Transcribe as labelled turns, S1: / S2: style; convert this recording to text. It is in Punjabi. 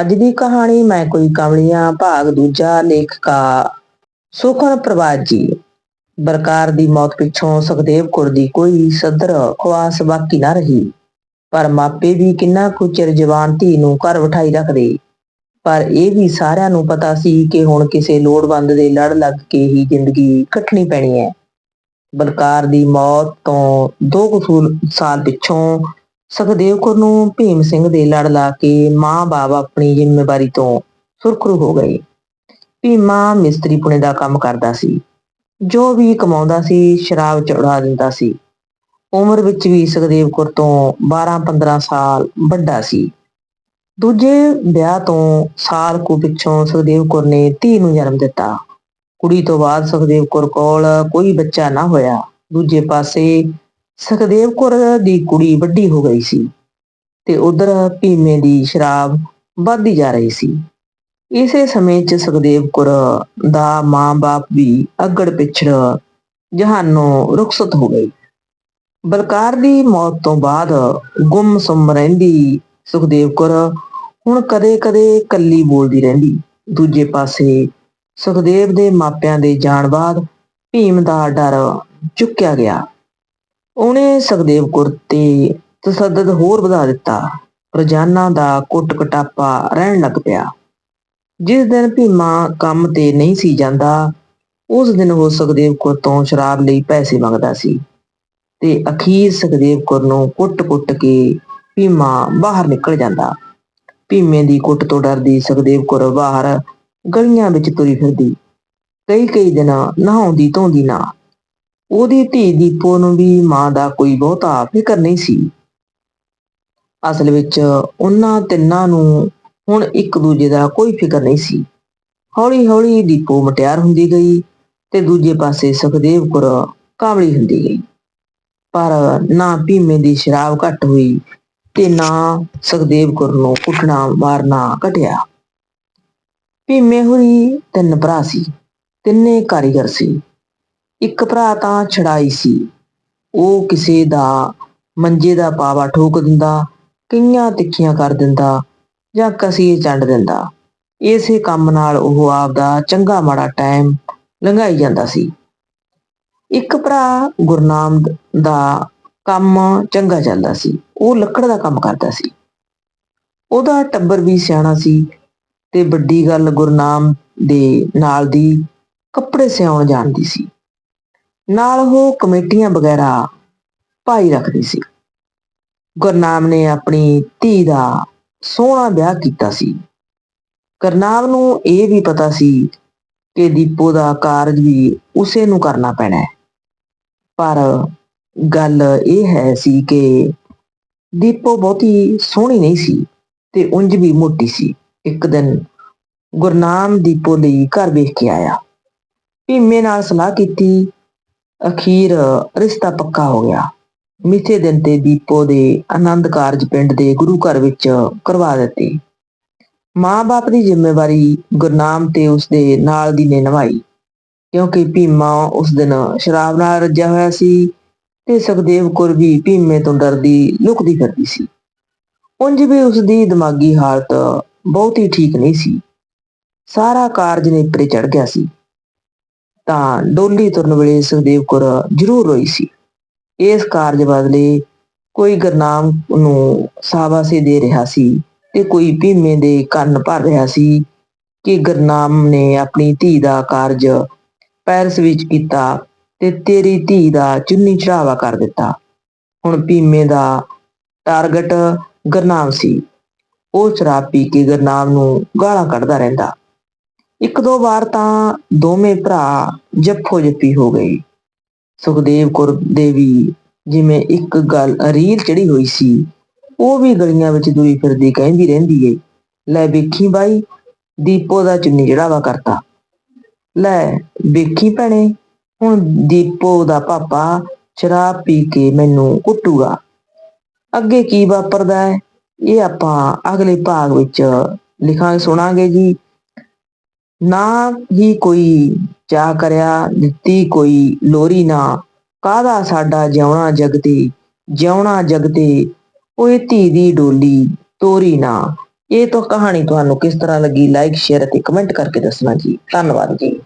S1: ਅੱਜ ਦੀ ਕਹਾਣੀ, ਮੈਂ ਕੋਈ ਕਮਲੀਆਂ ਭਾਗ ਦੂਜਾ, ਲੇਖਕਾ, ਸੁਖਨ ਪ੍ਰਵਾਜ ਜੀ ਬਰਕਾਰ ਦੀ ਮੌਤ ਪਿੱਛੋਂ ਸੁਖਦੇਵ ਕੌਰ ਦੀ ਕੋਈ ਸਦਰ ਖਵਾਸ ਬਾਕੀ ਨਾ ਰਹੀ। ਪਰ ਮਾਪੇ ਵੀ ਕਿੰਨਾ ਕੁ ਚਿਰ ਜਵਾਨ ਧੀ ਨੂੰ ਘਰ ਬਿਠਾਈ ਰੱਖਦੇ। ਪਰ ਇਹ ਵੀ ਸਾਰਿਆਂ ਨੂੰ ਪਤਾ ਸੀ ਕਿ ਹੁਣ ਕਿਸੇ ਲੋੜਵੰਦ ਦੇ ਲੜ ਲੱਗ ਕੇ ਹੀ ਜ਼ਿੰਦਗੀ ਕੱਟਣੀ ਪੈਣੀ ਹੈ। ਬਲਕਾਰ ਦੀ ਮੌਤ ਤੋਂ ਦੋ ਕੁ ਸਾਲ ਪਿੱਛੋਂ ਸੁਖਦੇਵ ਕੌਰ ਨੂੰ ਭੀਮ ਸਿੰਘ ਦੇ ਲੜ ਲਾ ਕੇ ਮਾਂ-ਬਾਪ ਆਪਣੀ ਜ਼ਿੰਮੇਵਾਰੀ ਤੋਂ ਸੁਰਖਰੂ ਹੋ ਗਏ। ਭੀਮਾ ਮਿਸਤਰੀ ਪੁਣੇ ਦਾ ਕੰਮ ਕਰਦਾ ਸੀ। ਜੋ ਵੀ ਕਮਾਉਂਦਾ ਸੀ, ਸ਼ਰਾਬ ਚੜਾ ਦਿੰਦਾ ਸੀ। ਉਮਰ ਵਿੱਚ ਵੀ ਸੁਖਦੇਵ ਕੌਰ ਤੋਂ 12-15 ਸਾਲ ਵੱਡਾ ਸੀ। ਦੂਜੇ ਵਿਆਹ ਤੋਂ ਸਾਲ ਕੁ ਪਿੱਛੋਂ ਸੁਖਦੇਵ ਕੌਰ ਨੇ ਧੀ ਨੂੰ ਜਨਮ ਦਿੱਤਾ। ਕੁੜੀ ਤੋਂ ਬਾਅਦ ਸੁਖਦੇਵ ਕੌਰ ਕੋਲ ਕੋਈ ਬੱਚਾ ਨਾ ਹੋਇਆ। ਦੂਜੇ ਪਾਸੇ ਸੁਖਦੇਵ ਕੌਰ ਦੀ ਕੁੜੀ ਵੱਡੀ ਹੋ ਗਈ ਸੀ ਤੇ ਉਧਰ ਭੀਮੇ ਦੀ ਸ਼ਰਾਬ ਵੱਧਦੀ ਜਾ ਰਹੀ ਸੀ। ਇਸੇ ਸਮੇਂ 'ਚ ਸੁਖਦੇਵ ਕੌਰ ਦਾ ਮਾਂ-ਬਾਪ ਵੀ ਅਗੜ ਪਿਛੜ ਜਹਾਨੋਂ ਰੁਖਸਤ ਹੋ ਗਈ ਬਲਕਾਰ ਦੀ ਮੌਤ ਤੋਂ ਬਾਅਦ ਗੁੰਮ-ਸੁੰਮ ਰਹਿੰਦੀ ਸੁਖਦੇਵ ਕੌਰ ਹੁਣ ਕਦੇ-ਕਦੇ ਕੱਲੀ ਬੋਲਦੀ ਰਹਿੰਦੀ। ਦੂਜੇ ਪਾਸੇ ਸੁਖਦੇਵ ਦੇ ਮਾਪਿਆਂ ਦੇ ਜਾਣ ਬਾਅਦ ਭੀਮ ਦਾ ਡਰ ਚੁੱਕਿਆ ਗਿਆ। ਉਹਨੇ ਸੁਖਦੇਵ ਕੌਰ ਤੇ ਤਸੱਦਦ ਹੋਰ ਵਧਾ ਦਿੱਤਾ। ਰੋਜ਼ਾਨਾ ਦਾ ਕੁੱਟ ਕਟਾਪਾ ਰਹਿਣ ਲੱਗ ਪਿਆ। ਜਿਸ ਦਿਨ ਭੀਮਾ ਕੰਮ ਤੇ ਨਹੀਂ ਸੀ ਜਾਂਦਾ, ਉਸ ਦਿਨ ਉਹ ਸੁਖਦੇਵ ਕੌਰ ਤੋਂ ਸ਼ਰਾਬ ਲਈ ਪੈਸੇ ਮੰਗਦਾ ਸੀ ਤੇ ਅਖੀਰ ਸੁਖਦੇਵ ਕੌਰ ਨੂੰ ਕੁੱਟ-ਕੁੱਟ ਕੇ ਭੀਮਾ ਬਾਹਰ ਨਿਕਲ ਜਾਂਦਾ। ਭੀਮੇ ਦੀ ਕੁੱਟ ਤੋਂ ਡਰਦੀ ਸੁਖਦੇਵ ਕੌਰ ਬਾਹਰ ਗਲੀਆਂ ਵਿੱਚ ਤੁਰੀ ਫਿਰਦੀ। ਕਈ ਕਈ ਦਿਨ ਨਹਾਉਂਦੀ ਧੋਂਦੀ ਨਾ ਉਹਦੀ ਧੀ ਦੀਪੋ ਨੂੰ ਵੀ ਮਾਂ ਦਾ ਕੋਈ ਬਹੁਤਾ ਫਿਕਰ ਨਹੀਂ ਸੀ। ਅਸਲ ਵਿੱਚ ਉਹਨਾਂ ਤਿੰਨਾਂ ਨੂੰ ਹੁਣ ਇੱਕ ਦੂਜੇ ਦਾ ਕੋਈ ਫਿਕਰ ਨਹੀਂ ਸੀ। ਹੌਲੀ ਹੌਲੀ ਦੀਪੋ ਮਟਿਆਰ ਹੁੰਦੀ ਗਈ ਤੇ ਦੂਜੇ ਪਾਸੇ ਸੁਖਦੇਵ ਕੌਰ ਕਾਬਲੀ ਹੁੰਦੀ ਗਈ। ਪਰ ਨਾ ਭੀਮੇ ਦੀ ਸ਼ਰਾਬ ਘਟ ਹੋਈ ਤੇ ਨਾ ਸੁਖਦੇਵ ਕੌਰ ਨੂੰ ਕੁੱਟਣਾ, ਮਾਰਨਾ ਘਟਿਆ। ਭੀਮੇ ਹੋਈ ਤਿੰਨ ਭਰਾ ਸੀ, ਤਿੰਨੇ ਕਾਰੀਗਰ ਸੀ। ਇੱਕ ਭਰਾ ਤਾਂ ਛੜਾਈ ਸੀ। ਉਹ ਕਿਸੇ ਦਾ ਮੰਜੇ ਦਾ ਪਾਵਾ ਠੋਕ ਦਿੰਦਾ ਕਈਆਂ ਤਿੱਖੀਆਂ ਕਰ ਦਿੰਦਾ ਜਾਂ ਕਸੀਏ ਚੰਡ ਦਿੰਦਾ। ਇਸੇ ਕੰਮ ਨਾਲ ਉਹ ਆਪਦਾ ਚੰਗਾ ਮਾੜਾ ਟਾਈਮ ਲੰਘਾਈ ਜਾਂਦਾ ਸੀ। ਇੱਕ ਭਰਾ ਗੁਰਨਾਮ ਦਾ ਕੰਮ ਚੰਗਾ ਚੱਲਦਾ ਸੀ। ਉਹ ਲੱਕੜ ਦਾ ਕੰਮ ਕਰਦਾ ਸੀ। ਉਹਦਾ ਟੱਬਰ ਵੀ ਸਿਆਣਾ ਸੀ ਤੇ ਵੱਡੀ ਗੱਲ ਗੁਰਨਾਮ ਦੇ ਨਾਲ ਦੀ ਕੱਪੜੇ ਸਿਉਣ ਜਾਣਦੀ ਸੀ। ਨਾਲ ਉਹ ਕਮੇਟੀਆਂ ਵਗੈਰਾ ਭਾਈ ਰੱਖਦੀ ਸੀ। ਗੁਰਨਾਮ ਨੇ ਆਪਣੀ ਧੀ ਦਾ ਸੋਹਣਾ ਵਿਆਹ ਕੀਤਾ ਸੀ। ਗੁਰਨਾਮ ਨੂੰ ਇਹ ਵੀ ਪਤਾ ਸੀ ਕਿ ਦੀਪੋ ਦਾ ਕਾਰਜ ਵੀ ਉਸੇ ਨੂੰ ਕਰਨਾ ਪੈਣਾ ਹੈ। ਪਰ ਗੱਲ ਇਹ ਹੈ ਸੀ ਕਿ ਦੀਪੋ ਬਹੁਤੀ ਸੋਹਣੀ ਨਹੀਂ ਸੀ ਤੇ ਉਂਝ ਵੀ ਮੋਟੀ ਸੀ। ਇੱਕ ਦਿਨ ਗੁਰਨਾਮ ਦੀਪੋ ਲਈ ਘਰ ਵੇਖ ਕੇ ਆਇਆ। ਭੀਮੇ ਨਾਲ ਸਲਾਹ ਕੀਤੀ ਅਖੀਰ ਰਿਸ਼ਤਾ ਪੱਕਾ ਹੋ ਗਿਆ। ਮਿੱਥੇ ਦਿਨ ਤੇ ਦੀਪੋ ਦੇ ਆਨੰਦ ਕਾਰਜ ਪਿੰਡ ਦੇ ਗੁਰੂ ਘਰ ਵਿੱਚ ਕਰਵਾ ਦਿੱਤੇ। ਮਾਂ-ਬਾਪ ਦੀ ਜ਼ਿੰਮੇਵਾਰੀ ਗੁਰਨਾਮ ਤੇ ਉਸਦੇ ਨਾਲ ਦੀ ਨੇ ਨਿਭਾਈ। ਕਿਉਂਕਿ ਭੀਮਾ ਉਸ ਦਿਨ ਸ਼ਰਾਬ ਨਾਲ ਰੱਜਿਆ ਹੋਇਆ ਸੀ ਤੇ ਸੁਖਦੇਵ ਕੌਰ ਵੀ ਭੀਮੇ ਤੋਂ ਡਰਦੀ ਲੁਕਦੀ ਫਿਰਦੀ ਸੀ। ਉਂਝ ਵੀ ਉਸਦੀ ਦਿਮਾਗੀ ਹਾਲਤ ਬਹੁਤੀ ਠੀਕ ਨਹੀਂ ਸੀ। ਸਾਰਾ ਕਾਰਜ ਨੇਪਰੇ ਚੜ ਗਿਆ ਸੀ। ਤਾਂ ਡੋਲੀ ਤੁਰਨ ਵੇਲੇ ਸੁਖਦੇਵ ਕੌਰ ਜ਼ਰੂਰ ਰੋਈ ਸੀ। ਇਸ ਕਾਰਜ ਬਦਲੇ ਕੋਈ ਗੁਰਨਾਮ ਨੂੰ ਸਾਬਾਸੇ ਦੇ ਰਿਹਾ ਸੀ ਤੇ ਕੋਈ ਭੀਮੇ ਦੇ ਕੰਨ ਭਰ ਰਿਹਾ ਸੀ ਕਿ ਗੁਰਨਾਮ ਨੇ ਆਪਣੀ ਧੀ ਦਾ ਕਾਰਜ ਪੈਰਸ ਵਿੱਚ ਕੀਤਾ ਤੇ ਤੇਰੀ ਧੀ ਦਾ ਚੁੰਨੀ ਚੜਾਵਾ ਕਰ ਦਿੱਤਾ। ਹੁਣ ਭੀਮੇ ਦਾ ਟਾਰਗੇਟ ਗੁਰਨਾਮ ਸੀ। ਉਹ ਸ਼ਰਾਬ ਪੀ ਕੇ ਗੁਰਨਾਮ ਨੂੰ ਗਾਲਾਂ ਕੱਢਦਾ ਰਹਿੰਦਾ। ਇੱਕ ਦੋ ਵਾਰ ਤਾਂ ਦੋਵੇਂ ਭਰਾ ਜੱਫੋ ਜੱਫੀ ਹੋ ਗਏ। ਸੁਖਦੇਵ ਕੌਰ ਦੇਵੀ ਜਿਵੇਂ ਇੱਕ ਗੱਲ ਰੀਲ ਚੜੀ ਹੋਈ ਸੀ, ਉਹ ਵੀ ਗਲੀਆਂ ਵਿੱਚ ਦੂਰੀ ਫਿਰਦੀ ਕਹਿੰਦੀ ਰਹਿੰਦੀ ਏ, ਲੈ ਵੇਖੀ ਬਾਈ, ਦੀਪੋ ਦਾ ਚੁੰਨੀ ਚੜਾਵਾ ਕਰਤਾ। ਲੈ ਵੇਖੀ ਭੈਣੇ, ਹੁਣ ਦੀਪੋ ਦਾ ਪਾਪਾ ਸ਼ਰਾਬ ਪੀ ਕੇ ਮੈਨੂੰ ਕੁੱਟੂਗਾ। ਅੱਗੇ ਕੀ ਵਾਪਰਦਾ ਹੈ ਇਹ ਆਪਾਂ ਅਗਲੇ ਭਾਗ ਵਿੱਚ ਲਿਖਾਂਗੇ ਸੁਣਾਂਗੇ ਜੀ। ਨਾ ਹੀ ਕੋਈ ਚਾਹ ਕਰਿਆ, ਦਿੱਤੀ ਕੋਈ ਲੋਰੀ ਨਾ। ਕਾਹਦਾ ਸਾਡਾ ਜਿਉਣਾ ਜਗਤੇ ਜਿਉਣਾ ਜਗਤੇ ਓਏ ਧੀ ਦੀ ਡੋਲੀ ਤੋਰੀ ਨਾ। ਇਹ ਤਾਂ ਕਹਾਣੀ ਤੁਹਾਨੂੰ ਕਿਸ ਤਰ੍ਹਾਂ ਲੱਗੀ? ਲਾਈਕ ਸ਼ੇਅਰ ਅਤੇ ਕਮੈਂਟ ਕਰਕੇ ਦੱਸਣਾ ਜੀ। ਧੰਨਵਾਦ ਜੀ।